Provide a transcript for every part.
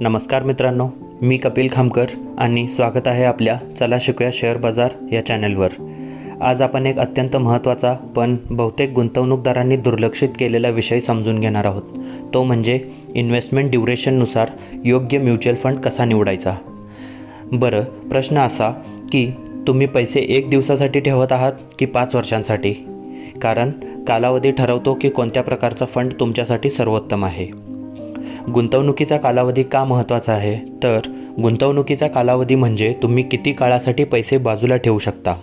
नमस्कार मित्रांनो मी कपिल खामकर आणि स्वागत आहे आपल्या चला शिकूया शेअर बाजार या चॅनलवर. आज आपण एक अत्यंत महत्त्वाचा पण बहुतेक गुंतवणूकदारांनी दुर्लक्षित केलेला विषय समजून घेणार आहोत. तो म्हणजे इन्व्हेस्टमेंट ड्युरेशननुसार योग्य म्युच्युअल फंड कसा निवडायचा? बरं प्रश्न असा की तुम्ही पैसे एक दिवसासाठी ठेवत आहात की पाच वर्षांसाठी? कारण कालावधी ठरवतो की कोणत्या प्रकारचा फंड तुमच्यासाठी सर्वोत्तम आहे. गुंतवणुकीचा कालावधी का महत्त्वाचा आहे? तर गुंतवणुकीचा कालावधी म्हणजे तुम्ही किती काळासाठी पैसे बाजूला ठेवू शकता?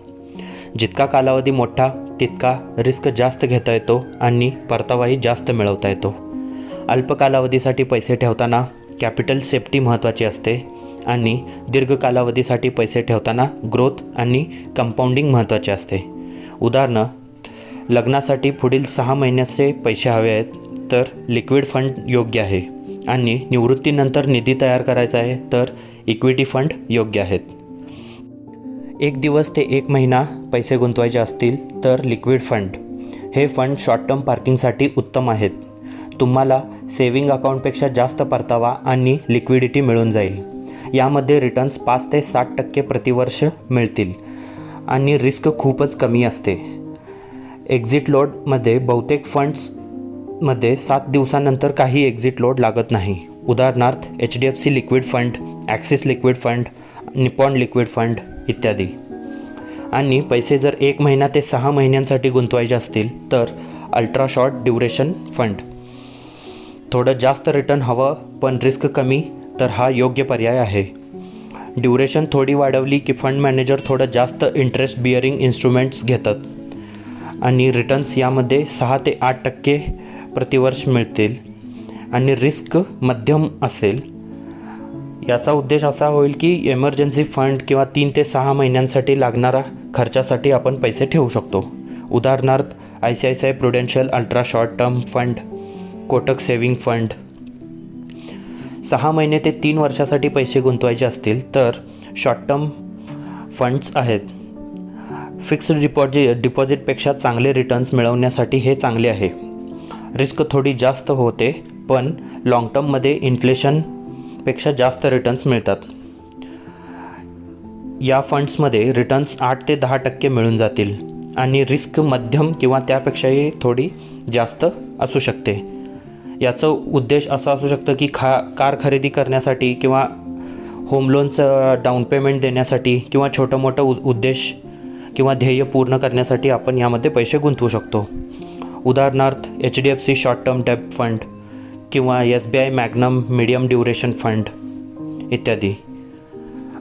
जितका कालावधी मोठा तितका रिस्क जास्त घेता येतो आणि परतावाही जास्त मिळवता येतो. अल्प कालावधीसाठी पैसे ठेवताना कॅपिटल सेफ्टी महत्त्वाची असते आणि दीर्घ कालावधीसाठी पैसे ठेवताना ग्रोथ आणि कंपाऊंडिंग महत्त्वाचे असते. उदाहरण लग्नासाठी पुढील सहा महिन्याचे पैसे हवे आहेत तर लिक्विड फंड योग्य आहे. आणि निवृत्तीनंतर निधी तयार करायचा आहे तर इक्विटी फंड योग्य आहेत. एक दिवस ते एक महिना पैसे गुंतवायचे असतील तर लिक्विड फंड हे फंड शॉर्ट टर्म पार्किंगसाठी उत्तम आहेत. तुम्हाला सेविंग अकाउंटपेक्षा जास्त परतावा आणि लिक्विडिटी मिळून जाईल. यामध्ये रिटर्न्स पाच ते साठ टक्के प्रतिवर्ष मिळतील आणि रिस्क खूपच कमी असते. एक्झिट लोडमध्ये बहुतेक फंड्स मध्ये सात दिवसानंतर काही एक्झिट लोड लागत नाही. उदाहरणार्थ H D F C liquid fund Axis liquid fund Nippon liquid fund इत्यादी. आणि पैसे जर एक महिना ते सहा महिन्यांसाठी गुंतवायचे असतील तर अल्ट्रा शॉर्ट ड्युरेशन फंड थोडं जास्त रिटर्न हवं पण रिस्क कमी तर हा योग्य पर्याय आहे. ड्युरेशन थोडी वाढवली की फंड मॅनेजर थोडं जास्त इंटरेस्ट बिअरिंग इन्स्ट्रुमेंट्स घेतात. आणि रिटर्न्स यामध्ये सहा ते आठ टक्के प्रतिवर्ष मिळतील आणि रिस्क मध्यम असेल. याचा उद्देश असा होईल की एमर्जन्सी फंड किंवा तीन ते सहा महिन्यांसाठी लागणारा खर्चासाठी आपण पैसे ठेवू शकतो. उदाहरणार्थ I C I C I Prudential ultra short term fund Kotak saving fund सहा महिने ते तीन वर्षासाठी पैसे गुंतवायचे असतील तर शॉर्ट टर्म फंड्स आहेत. फिक्स्ड डिपॉझि डिपॉझिटपेक्षा चांगले रिटर्न्स मिळवण्यासाठी हे चांगले आहे. रिस्क थोडी जास्त होते पण लाँग टर्ममध्ये इन्फ्लेशनपेक्षा जास्त रिटर्न्स मिळतात. या फंड्समध्ये रिटर्न्स आठ ते दहा टक्के मिळून जातील आणि रिस्क मध्यम किंवा त्यापेक्षाही थोडी जास्त असू शकते. याचं उद्देश असा असू शकतं की खा कार खरेदी करण्यासाठी किंवा होम लोनचं डाऊन पेमेंट देण्यासाठी किंवा छोटं मोठं उद्देश किंवा ध्येय पूर्ण करण्यासाठी आपण यामध्ये पैसे गुंतवू शकतो. उदाहरणार्थ H D F C short term debt fund किंवा S B I magnum medium duration fund इत्यादी.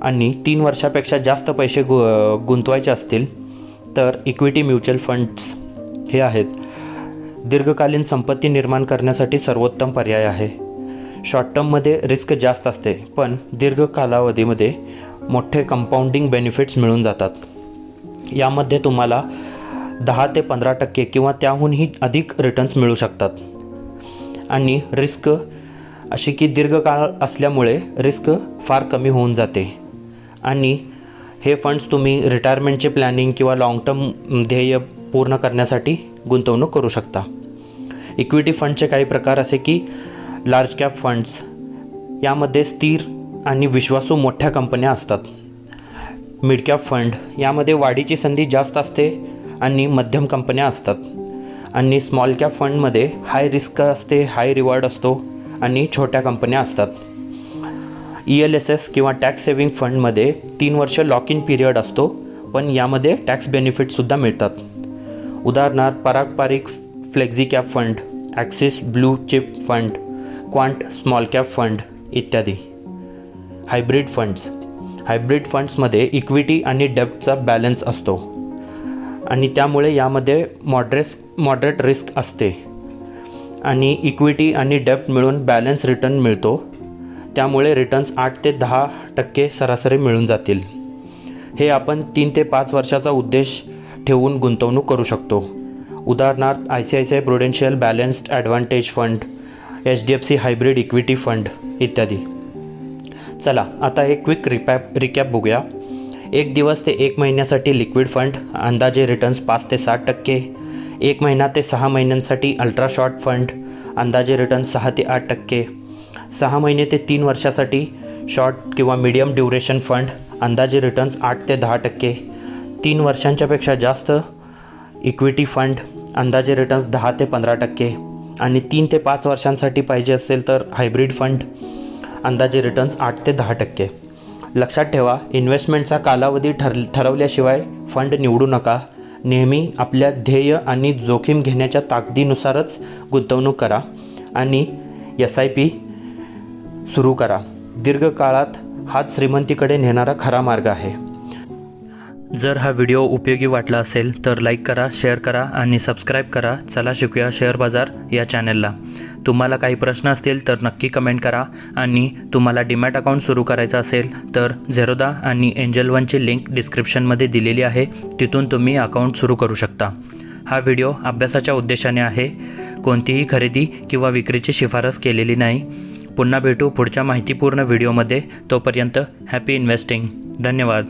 आणि तीन वर्षापेक्षा जास्त पैसे गु गुंतवायचे असतील तर इक्विटी म्युच्युअल फंड्स हे आहेत. दीर्घकालीन संपत्ती निर्माण करण्यासाठी सर्वोत्तम पर्याय आहे. शॉर्ट टर्ममध्ये रिस्क जास्त असते पण दीर्घ कालावधीमध्ये मोठे कंपाऊंडिंग बेनिफिट्स मिळून जातात. यामध्ये तुम्हाला दहा ते पंधरा टक्के किंवा त्याहूनही अधिक रिटर्न्स मिळू शकतात. आणि रिस्क अशी की दीर्घकाळ असल्यामुळे रिस्क फार कमी होऊन जाते. आणि हे फंड्स तुम्ही रिटायरमेंटचे प्लॅनिंग किंवा लाँग टर्म ध्येय पूर्ण करण्यासाठी गुंतवणूक करू शकता. इक्विटी फंडचे काही प्रकार असे की लार्ज कॅप फंड्स यामध्ये स्थिर आणि विश्वासू मोठ्या कंपन्या असतात. मिड कॅप फंड यामध्ये वाढीची संधी जास्त असते आणि मध्यम कंपन्या असतात. आणि स्मॉल कॅप फंडमध्ये हाय रिस्क असते हाय रिवॉर्ड असतो आणि छोट्या कंपन्या असतात. ई एल एस एस किंवा टॅक्स सेविंग फंडमध्ये तीन वर्ष लॉक इन पिरियड असतो पण यामध्ये टॅक्स बेनिफिटसुद्धा मिळतात. उदाहरणार्थ पारंपरिक flexi cap fund Axis blue chip fund Quant small cap fund इत्यादी. हायब्रिड फंड्स हायब्रिड फंड्समध्ये इक्विटी आणि डेप्टचा बॅलन्स असतो. आणि त्यामुळे यामध्ये मॉडरेस मॉडरेट रिस्क असते. आणि इक्विटी आणि डेप्ट मिळून बॅलन्स रिटर्न मिळतो. त्यामुळे रिटर्न्स आठ ते दहा टक्के सरासरी मिळून जातील. हे आपण तीन ते पाच वर्षाचा उद्देश ठेवून गुंतवणूक करू शकतो. उदाहरणार्थ I C I C I Prudential balanced advantage fund H D F C hybrid equity fund इत्यादी. चला आता एक क्विक रिपॅप रिकॅप बघूया. एक दिवस ते एक महिन्यासाठी लिक्विड फंड अंदाजे रिटर्न्स पाच ते सात टक्के. एक महिना ते सहा महिन्यांसाठी अल्ट्रा शॉर्ट फंड अंदाजे रिटर्न सहा ते आठ टक्के. सहा महिने ते तीन वर्षासाठी शॉर्ट किंवा मीडियम ड्युरेशन फंड अंदाजे रिटर्न्स आठ ते दहा टक्के. तीन वर्षांच्यापेक्षा जास्त इक्विटी फंड अंदाजे रिटर्न्स दहा ते पंधरा टक्के. आणि तीन ते पाच वर्षांसाठी पाहिजे असेल तर हायब्रिड फंड अंदाजे रिटर्न्स आठ ते दहा टक्के. लक्षात ठेवा इन्व्हेस्टमेंटचा कालावधी ठर ठरवल्याशिवाय फंड निवडू नका. नेहमी आपल्या ध्येय आणि जोखीम घेण्याच्या ताकदीनुसारच गुंतवणूक करा आणि एस आय पी सुरू करा. दीर्घकाळात हाच श्रीमंतीकडे नेणारा खरा मार्ग आहे. जर हा व्हिडिओ उपयोगी वाटला असेल तर लाईक करा शेअर करा आणि सबस्क्राईब करा. चला शिकूया शेअर बाजार या चॅनलला. तुम्हाला काही प्रश्न असतील तर नक्की कमेंट करा. आणि तुम्हाला डीमॅट अकाउंट सुरू करायचं असेल तर झेरोदा आणि एंजल वनची लिंक डिस्क्रिप्शनमध्ये दिलेली आहे. तिथून तुम्ही अकाउंट सुरू करू शकता. हा व्हिडिओ अभ्यासाच्या उद्देशाने आहे. कोणतीही खरेदी किंवा विक्रीची शिफारस केलेली नाही. पुन्हा भेटू पुढच्या माहितीपूर्ण व्हिडिओमध्ये. तोपर्यंत हॅपी इन्व्हेस्टिंग. धन्यवाद.